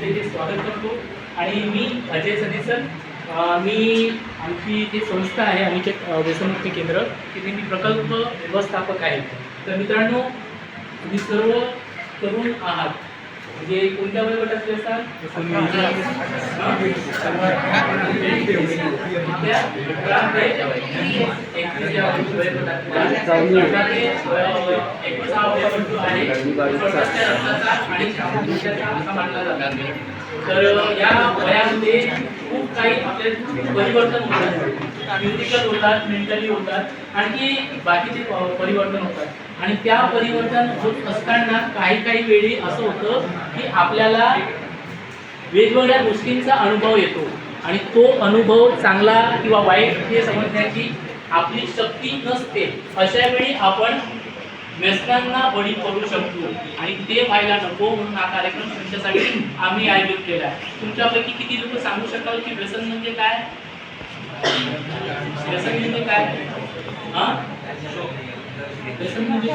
त्याचे स्वागत करतो आणि मी अजय सनेसर मी आमची जी संस्था आहे आमचे व्यसनमुक्ती केंद्र तिथे मी प्रकल्प व्यवस्थापक आहे तर मित्रांनो तुम्ही सर्व तरुण आहात म्हणजे कोणत्या वयोगटातले असाल त्या तर या वयामध्ये खूप काही आपले परिवर्तन होतात फिजिकल होतात मेंटली होतात आणखी बाकीचे परिवर्तन होतात आणि त्या परिवर्तन होत असताना काही काही वेळी असं होतं की आपल्याला वेगवेगळ्या गोष्टींचा अनुभव येतो आणि तो अनुभव चांगला किंवा वाईट हे समजण्याची आपली शक्ती नसते. अशा वेळी आपण व्यसनांना बळी पडू शकतो. आणि ते व्हायला नको म्हणून हा कार्यक्रम तुमच्यासाठी आम्ही आयोजित केला आहे. तुमच्यापैकी किती लोक सांगू शकाल की व्यसन म्हणजे काय? व्यसन म्हणजे काय? हा? व्यसन म्हणजे